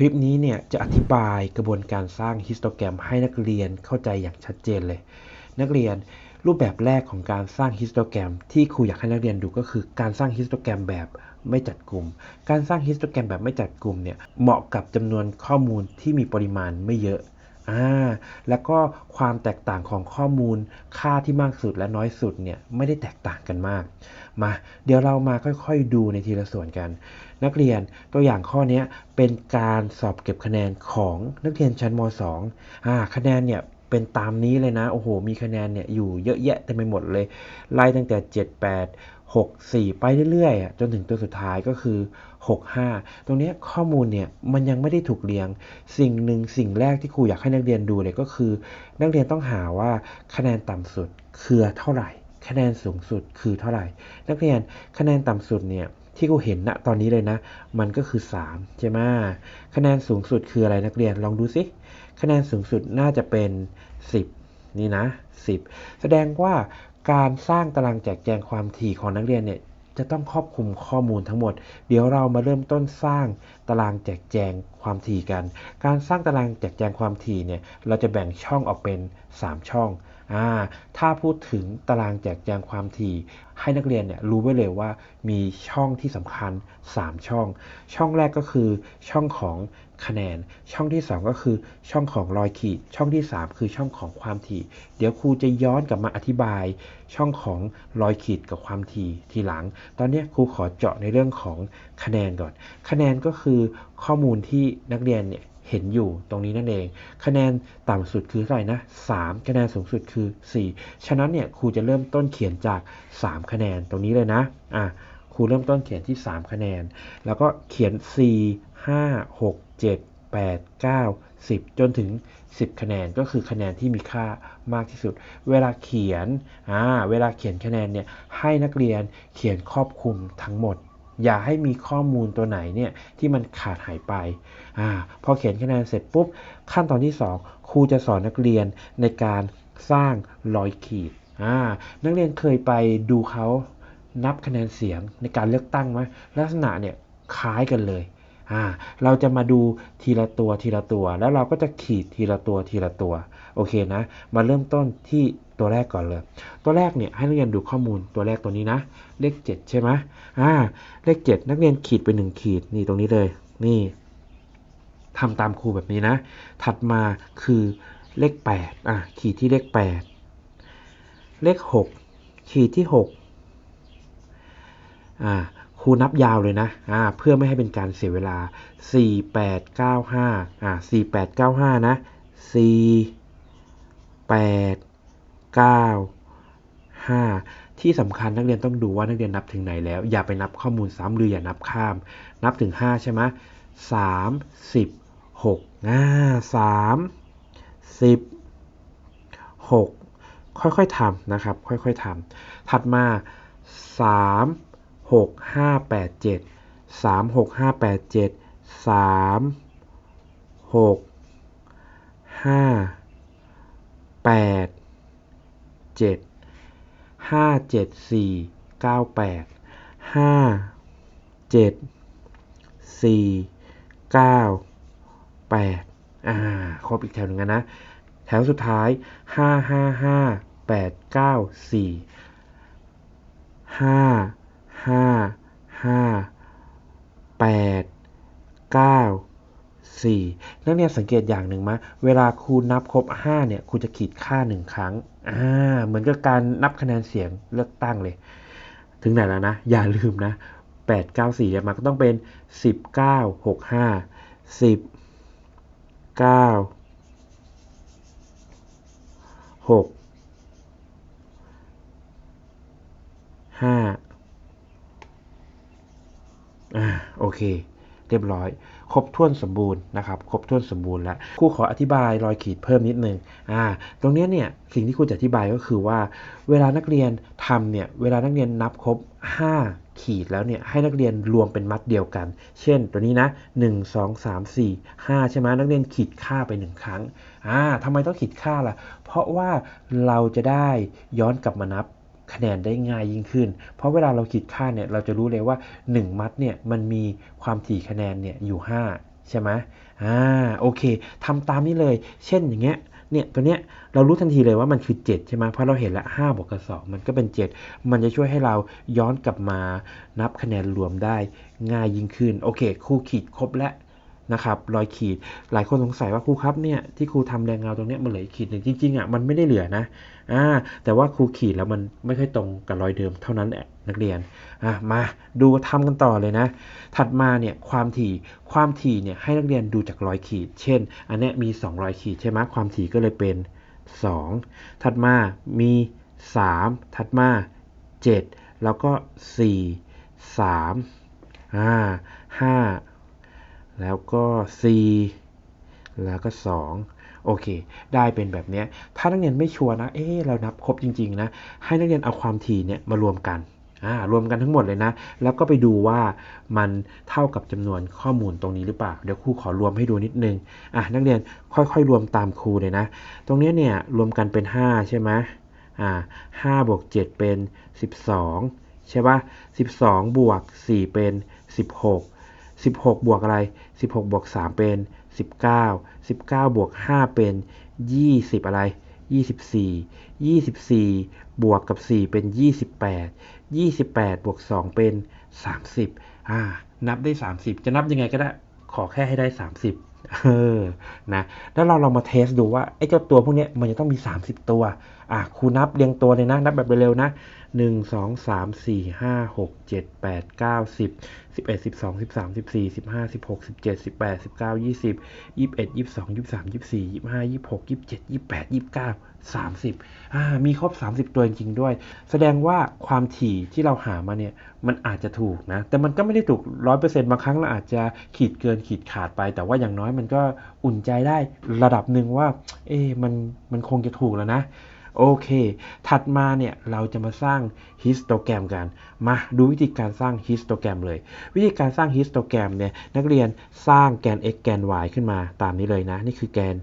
ลิปนี้เนี่ยจะอธิบายกระบวนการสร้างฮิสโตแกรมให้นักเรียนเข้าใจอย่างชัดเจนเลย นักเรียนรูปแบบแรกของการสร้างฮิสโตแกรม ที่ครูอยากให้นักเรียนดูก็คือ การสร้างฮิสโตแกรมแบบไม่จัดกลุ่ม การสร้างฮิสโตแกรมแบบไม่จัดกลุ่มเนี่ยเหมาะกับจำนวนข้อมูลที่มีปริมาณไม่เยอะ อ่าแล้วก็ความแตกต่างของข้อมูลค่าที่มากสุดและน้อยสุดเนี่ยไม่ได้แตกต่างกันมาก มาเดี๋ยวเรามาค่อยๆดูในทีละส่วนกัน นักเรียนตัวอย่างข้อนี้เป็นการสอบเก็บคะแนนของนักเรียนชั้นม .2 อ่าคะแนนเนี่ยเป็นตามนี้เลยนะ โอ้โห มีคะแนนเนี่ยอยู่เยอะแยะเต็มไปหมดเลย ไล่ตั้งแต่ 7 8 6 4 ไปเรื่อยๆ จนถึงตัวสุดท้ายก็คือ 6 5 ตรงนี้ข้อมูลเนี่ยมันยังไม่ได้ถูกเรียง สิ่งหนึ่งสิ่งแรกที่ครูอยากให้นักเรียนดูเลยก็คือ นักเรียนต้องหาว่าคะแนนต่ำสุดคือเท่าไหร่ คะแนนสูงสุดคือเท่าไหร่ นักเรียนคะแนนต่ำสุดเนี่ยที่ครูเห็นณตอนนี้เลยนะ มันก็คือ 3 ใช่ไหมคะแนนสูงสุดคืออะไรนักเรียนลองดูสิคะแนนสูงสุดน่าจะเป็น 10 นี่นะ 10 แสดงว่าการสร้างตารางแจกแจงความถี่ของนักเรียนเนี่ย จะต้องครอบคลุมข้อมูลทั้งหมด เดี๋ยวเรามาเริ่มต้นสร้างตารางแจกแจงความถี่กัน การสร้างตารางแจกแจงความถี่เนี่ย เราจะแบ่งช่องออกเป็น 3 ช่อง ถ้าพูดถึงตารางแจกแจงความถี่ ให้นักเรียนเนี่ยรู้ไว้เลยว่ามีช่องที่สำคัญ 3 ช่อง ช่องแรกก็คือช่องของคะแนน ช่องที่ 2 ก็คือช่องของรอยขีด ช่องที่ 3 คือช่องของความถี่ เดี๋ยวครูจะย้อนกลับมาอธิบาย ช่องของรอยขีดกับความถี่ทีหลัง ตอนนี้ครูขอเจาะในเรื่องของคะแนนก่อน คะแนนก็คือข้อมูลที่นักเรียนเนี่ย เห็นอยู่ตรงนี้นั่นเอง คะแนนต่ำสุดคือเท่าไหร่นะ3คะแนนสูงสุดคือ 4 ฉะนั้นเนี่ยครูจะเริ่มต้นเขียนจาก 3 คะแนนตรงนี้เลยนะอะครูเริ่มต้นเขียนที่ 3 คะแนน แล้วก็เขียน 4 5 6 7 8 9 10 จนถึง 10 คะแนนก็คือคะแนนที่มีค่ามากที่สุด เวลาเขียนอ่าเวลาเขียนคะแนนเนี่ยให้นักเรียนเขียนครอบคลุมทั้งหมด อย่าให้มีข้อมูลตัวไหนเนี่ยที่มันขาดหายไปอ่าพอเขียนคะแนนเสร็จปุ๊บ ขั้นตอนที่ 2 ครูจะสอนนักเรียนในการสร้างรอยขีดอ่านักเรียนเคยไปดูเขานับคะแนนเสียงในการเลือกตั้งไหมลักษณะเนี่ยคล้ายกันเลยอ่าเราจะมาดูทีละตัวทีละตัว แล้วเราก็จะขีดทีละตัวทีละตัว โอเคนะ มาเริ่มต้นที่ ตัวแรกก่อนเลย ตัวแรกเนี่ยให้นักเรียนดูข้อมูลตัวแรกตัวนี้นะ เลข 7 ใช่ไหมอ่า เลข 7 นักเรียนขีดไป 1 ขีดนี่ตรงนี้เลย นี่ทำตามครูแบบนี้นะ ถัดมาคือเลข 8 อะ ขีดที่เลข 8 เลข 6 ขีดที่ 6 อ่า ครูนับยาวเลยนะ อ่า เพื่อไม่ให้เป็นการเสียเวลา 4 8 9 5 อ่า 4 8 9 5 นะ 4 8 9 5 ที่สำคัญนักเรียนต้องดูว่านักเรียนนับถึงไหนแล้ว อย่าไปนับข้อมูลซ้ำหรืออย่านับข้าม นับถึง 5 ใช่ไหมสามสิบหกอ่าสามสิบหกค่อยๆทำนะครับ ค่อยๆทำถัดมาสามหกห้าแปดเจ็ดสามหกห้าแปดเจ็ดสามหกห้าแปด เจ็ดห้าเจ็ดสี่เก้าแปดห้าเจ็ดสี่เก้าแปดอ่าครบอีกแถวหนึ่งนะ แถวสุดท้ายห้าห้าห้าแปดเก้าสี่ห้าห้าห้าแปดเก้า สี่นักเรียนสังเกตอย่างหนึ่งไหมเวลาครูนับครบห้าเนี่ยครูจะขีดค่าหนึ่งครั้งอ่าเหมือนกับการนับคะแนนเสียงเลือกตั้งเลย ถึงไหนแล้วนะ อย่าลืมนะแปดเก้าสี่มันก็ต้องเป็นสิบเก้าหกห้าสิบเก้าหกห้าอ่าโอเค เรียบร้อย ครบถ้วนสมบูรณ์นะครับ ครบถ้วนสมบูรณ์แล้วครูขออธิบายรอยขีดเพิ่มนิดนึงอ่าตรงนี้เนี่ยสิ่งที่ครูจะอธิบายก็คือว่า เวลานักเรียนทำเนี่ยเวลานักเรียนนับครบ 5 ขีดแล้วเนี่ยให้นักเรียนรวมเป็นมัดเดียวกัน เช่น ตัวนี้นะ 1 2 3 4 5 ใช่ไหมนักเรียนขีดค่าไป 1 ครั้งอ่าทำไมต้องขีดค่าล่ะ เพราะว่าเราจะได้ย้อนกลับมานับ คะแนนได้ง่ายยิ่งขึ้น เพราะเวลาเราคิดค่าเนี่ยเราจะรู้เลยว่า 1 มัดเนี่ยมันมีความถี่คะแนนเนี่ยอยู่ 5 ใช่ไหมอ่าโอเคทำตามนี้เลย เช่นอย่างเงี้ยเนี่ยตัวเนี้ยเรารู้ทันทีเลยว่ามันคือ 7 ใช่ไหมเพราะเราเห็นล้ว5บวกกับ2มันก็เป็น 7 มันจะช่วยให้เราย้อนกลับมานับคะแนนรวมได้ง่ายยิ่งขึ้น โอเคครูขีดครบแล้ว นะครับรอยขีดหลายคนสงสัยว่าครูครับเนี่ยที่ครูทำแรงเงาตรงนี้มันเหลือขีดหนึ่งจริงๆอะมันไม่ได้เหลือนะอ่าแต่ว่าครูขีดแล้วมันไม่ค่อยตรงกับรอยเดิมเท่านั้นแหละนักเรียนอะมาดูทำกันต่อเลยนะ ถัดมาเนี่ยความถี่ความถี่เนี่ยให้นักเรียนดูจากรอยขีด เช่น อันนี้มี 2 รอยขีดใช่ไหมความถี่ก็เลยเป็น 2 ถัดมามี 3 ถัดมา 7 แล้วก็ 4 3อ่า5 แล้วก็4แล้วก็ 2 โอเค ได้เป็นแบบนี้ ถ้านักเรียนไม่ชัวร์นะ เอ๊เรานับครบจริง ๆ นะ ให้นักเรียนเอาความถี่เนี่ยมารวมกันรวมกันทั้งหมดเลยนะ แล้วก็ไปดูว่ามันเท่ากับจำนวนข้อมูลตรงนี้หรือเปล่า เดี๋ยวครูขอรวมให้ดูนิดนึง อะนักเรียนค่อยๆ รวมตามครูเลยนะ ตรงนี้เนี่ยรวมกันเป็น 5 ใช่ไหมอ่าห้าบวก7เป็น 12 ใช่ปะ12 บวก 4 เป็น 16 16 บวกอะไร 16 บวก 3 เป็น 19 19 บวก 5 เป็น 20 อะไร 24 24 บวกกับ 4 เป็น 28 28 บวก 2 เป็น 30อ่านับได้ 30 จะนับยังไงก็ได้ ขอแค่ให้ได้ 30เออ นะ แล้วเราลองมาเทสดูว่าไอ้เจ้าตัวพวกนี้มันจะต้องมี 30 ตัว อะครูนับเรียงตัวเลยนะ นับแบบเร็วๆนะ 1 2 3 4 5 6 7 8 9 10 11 12 13 14 15 16 17 18 19 20 21 22 23 24 25 26 27 28 29 30อ่ามีครบ30ตัวจริงด้วย แสดงว่าความถี่ที่เราหามาเนี่ยมันอาจจะถูกนะ แต่มันก็ไม่ได้ถูก100%บางครั้งเราอาจจะขีดเกินขีดขาดไป แต่ว่าอย่างน้อยมันก็อุ่นใจได้ระดับหนึ่งว่า เอ๊มันมันคงจะถูกแล้วนะ โอเค ถัดมาเนี่ยเราจะมาสร้างฮิสโตแกรมกัน มาดูวิธีการสร้างฮิสโตแกรมเลย วิธีการสร้างฮิสโตแกรมเนี่ยนักเรียนสร้างแกน x แกน y ขึ้นมาตามนี้เลยนะ นี่คือแกน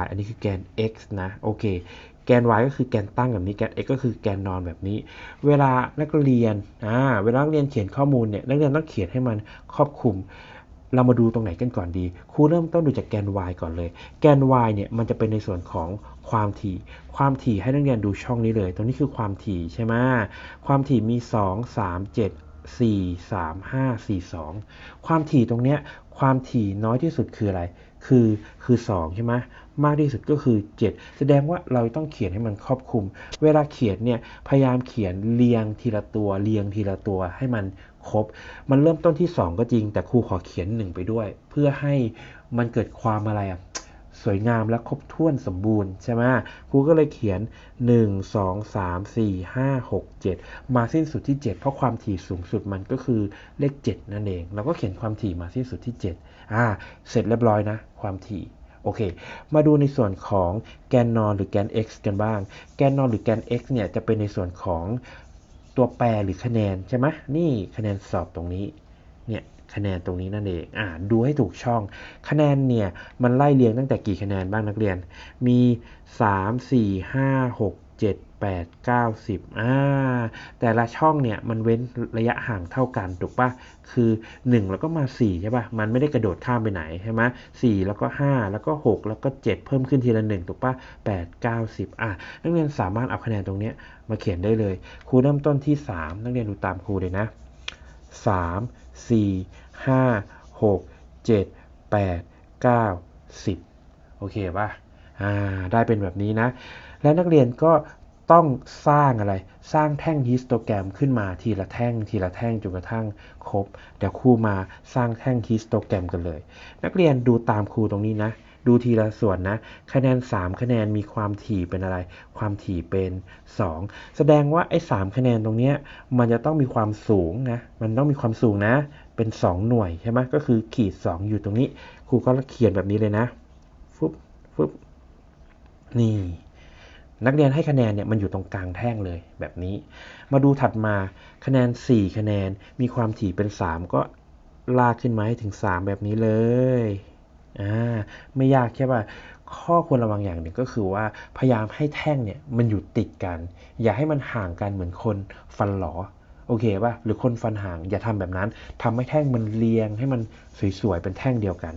y อันนี้คือแกน x นะโอเคแกน y ก็คือแกนตั้งแบบนี้แกน x ก็คือแกนนอนแบบนี้ เวลานักเรียนอ่าเวลานักเรียนเขียนข้อมูลเนี่ยนักเรียนต้องเขียนให้มันครอบคลุม เรามาดูตรงไหนกันก่อนดีครูเริ่มต้นดูจากแกน y ก่อนเลย แกน y เนี่ยมันจะเป็นในส่วนของความถี่ ความถี่ให้นักเรียนดูช่องนี้เลย ตรงนี้คือความถี่ใช่ไหมความถี่มี 2 3 7 4 3 5 4 2 ความถี่ตรงเนี้ยความถี่น้อยที่สุดคืออะไร คือคือ 2 ใช่ไหมมากที่สุดก็คือ 7 แสดงว่าเราต้องเขียนให้มันครอบคลุม เวลาเขียนเนี่ยพยายามเขียนเรียงทีละตัวเรียงทีละตัวให้มัน ครบ มันเริ่มต้นที่ 2 ก็จริง แต่ครูขอเขียน 1 ไปด้วย เพื่อให้มันเกิดความอะไรอะสวยงามและครบถ้วนสมบูรณ์ใช่ไหมครูก็เลยเขียน 1 2 3 4 5 6 7 มาสิ้นสุดที่ 7 เพราะความถี่สูงสุดมันก็คือเลข 7 นั่นเองเราก็เขียนความถี่มาสิ้นสุดที่ 7 อ่า เสร็จเรียบร้อยนะ ความถี่โอเค มาดูในส่วนของแกนนอนหรือแกน x กันบ้าง แกนนอนหรือแกน x เนี่ยจะเป็นในส่วนของ ตัวแปรหรือคะแนนใช่ไหมนี่คะแนนสอบตรงนี้เนี่ยคะแนนตรงนี้นั่นเองอ่าดูให้ถูกช่อง คะแนนเนี่ยมันไล่เรียงตั้งแต่กี่คะแนนบ้างนักเรียน มี 3 4 5 6 7 8 9 10อ่าแต่ละช่องเนี่ยมันเว้นระยะห่างเท่ากันถูกปะคือ 1 แล้วก็มา 4 ใช่ปะมันไม่ได้กระโดดข้ามไปไหนใช่ไหม4แล้วก็ 5 แล้วก็ 6 แล้วก็ 7 เพิ่มขึ้นทีละ 1 ถูกปะ8 9 10อะนักเรียนสามารถเอาคะแนนตรงนี้มาเขียนได้เลย ครูเริ่มต้นที่ 3 นักเรียนดูตามครูเลยนะ 3 4 5 6 7 8 9 10 โอเคปะอ่า ได้เป็นแบบนี้นะ และนักเรียนก็ต้องสร้างอะไร สร้างแท่งฮิสโตแกรมขึ้นมาทีละแท่ง ทีละแท่งจนกระทั่งครบ เดี๋ยวครูมาสร้างแท่งฮิสโตแกรมกันเลย นักเรียนดูตามครูตรงนี้นะ ดูทีละส่วนนะ คะแนน 3 คะแนนมีความถี่เป็นอะไร ความถี่เป็น 2 แสดงว่าไอ้3คะแนนตรงนี้มันจะต้องมีความสูงนะ มันต้องมีความสูงนะ เป็น 2 หน่วยใช่ไหมก็คือขีด 2 อยู่ตรงนี้ ครูก็เขียนแบบนี้เลยนะ ฟึบฟึบ นี่ นักเรียนให้คะแนนเนี่ยมันอยู่ตรงกลางแท่งเลยแบบนี้ มาดูถัดมาคะแนน 4 คะแนนมีความถี่เป็น 3 ก็ลากขึ้นมาให้ถึง 3 แบบนี้เลยอ่าไม่ยากใช่ป่ะข้อควรระวังอย่างหนึ่งก็คือว่าพยายามให้แท่งเนี่ยมันอยู่ติดกัน อย่าให้มันห่างกันเหมือนคนฟันหลอ โอเคป่ะหรือคนฟันห่างอย่าทำแบบนั้นทำให้แท่งมันเรียงให้มันสวยๆเป็นแท่งเดียวกัน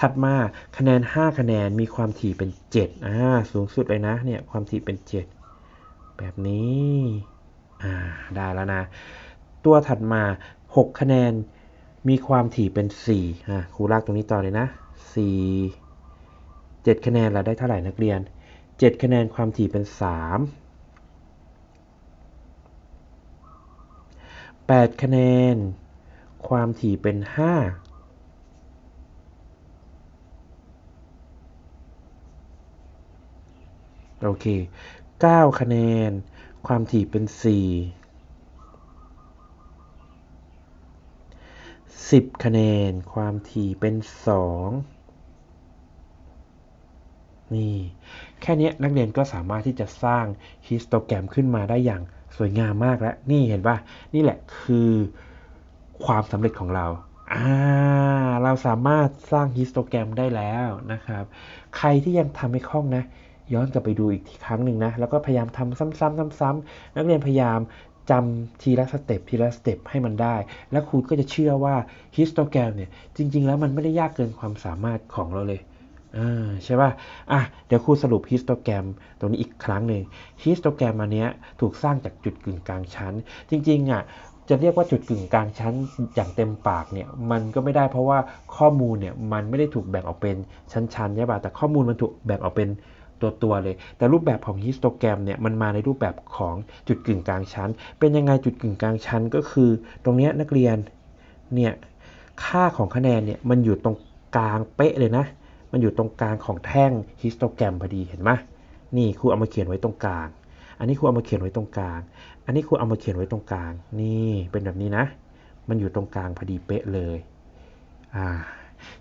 ถัดมาคะแนน 5 คะแนนมีความถี่เป็น7อ่าสูงสุดเลยนะเนี่ยความถี่เป็น 7 แบบนี้อ่าได้แล้วนะ ตัวถัดมา 6 คะแนนมีความถี่เป็น4อ่าครูลากตรงนี้ต่อเลยนะ 4 7 คะแนนเราได้เท่าไหร่นักเรียน 7 คะแนนความถี่เป็น 3 8 คะแนน ความถี่เป็น 5โอเค 9 คะแนน ความถี่เป็น 4 10 คะแนน ความถี่เป็น 2 นี่ แค่นี้นักเรียนก็สามารถที่จะสร้างฮิสโตแกรมขึ้นมาได้อย่าง สวยงามมากแล้ว นี่เห็นปะนี่แหละคือความสำเร็จของเราอ่าเราสามารถสร้างฮิสโตแกรมได้แล้วนะครับ ใครที่ยังทำไม่คล่องนะ ย้อนกลับไปดูอีกทีครั้งหนึ่งนะ แล้วก็พยายามทำซ้ำๆซ้ำๆนักเรียนพยายามจำทีละสเต็ปทีละสเต็ปให้มันได้ แล้วครูก็จะเชื่อว่าฮิสโตแกรมเนี่ยจริง ๆ แล้วมันไม่ได้ยากเกินความสามารถของเราเลย ใช่ป่ะอะเดี๋ยวครูสรุปฮิสโตแกรมตรงนี้อีกครั้งหนึ่งฮิสโตแกรมอันเนี้ยถูกสร้างจากจุดกึ่งกลางชั้น จริงๆอะจะเรียกว่าจุดกึ่งกลางชั้นอย่างเต็มปากเนี่ยมันก็ไม่ได้เพราะว่าข้อมูลเนี่ยมันไม่ได้ถูกแบ่งออกเป็นชั้นๆใช่ป่ะแต่ข้อมูลมันถูกแบ่งออกเป็นตัวตัวๆเลย แต่รูปแบบของฮิสโตแกรมเนี่ยมันมาในรูปแบบของจุดกึ่งกลางชั้น เป็นยังไงจุดกึ่งกลางชั้นก็คือ ตรงเนี้ยนักเรียนเนี่ยค่าของคะแนนเนี่ยมันอยู่ตรงกลางเป๊ะเลยนะ มันอยู่ตรงกลางของแท่งฮิสโตแกรมพอดีเห็นไหมนี่ครูเอามาเขียนไว้ตรงกลาง อันนี้ครูเอามาเขียนไว้ตรงกลาง อันนี้ครูเอามาเขียนไว้ตรงกลาง นี่เป็นแบบนี้นะ มันอยู่ตรงกลางพอดีเป๊ะเลยอ่า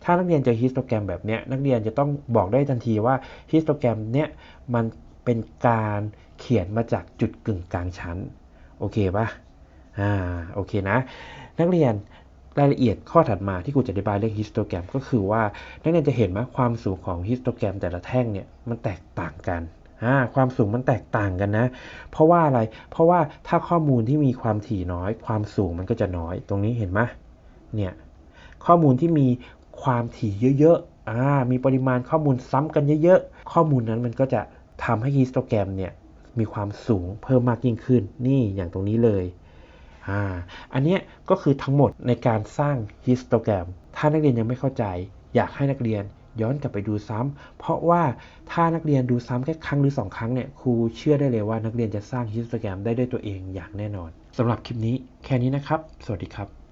ถ้านักเรียนเจอฮิสโตแกรมแบบเนี้ยนักเรียนจะต้องบอกได้ทันทีว่าฮิสโตแกรมเนี้ยมันเป็นการเขียนมาจากจุดกึ่งกลางชั้น โอเคปะอ่าโอเคนะ นักเรียน รายละเอียดข้อถัดมาที่ครูจะอธิบายเรื่องฮิสโตแกรมก็คือว่านักเรียนจะเห็นว่าความสูงของฮิสโตแกรมแต่ละแท่งเนี่ยมันแตกต่างกันความสูงมันแตกต่างกันนะ เพราะว่าอะไร เพราะว่าถ้าข้อมูลที่มีความถี่น้อย ความสูงมันก็จะน้อย ตรงนี้เห็นไหมเนี่ย ข้อมูลที่มีความถี่เยอะๆอ่ามีปริมาณข้อมูลซ้ำกันเยอะๆ ข้อมูลนั้นมันก็จะทำให้ฮิสโตแกรมเนี่ยมีความสูงเพิ่มมากยิ่งขึ้น นี่อย่างตรงนี้เลย อ่าอันนี้ก็คือทั้งหมดในการสร้างฮิสโตแกรม ถ้านักเรียนยังไม่เข้าใจ อยากให้นักเรียนย้อนกลับไปดูซ้ำเพราะว่าถ้านักเรียนดูซ้ำแค่ครั้งหรือสองครั้งเนี่ยครูเชื่อได้เลยว่านักเรียนจะสร้างฮิสโตแกรมได้ด้วยตัวเองอย่างแน่นอนสำหรับคลิปนี้แค่นี้นะครับ สวัสดีครับ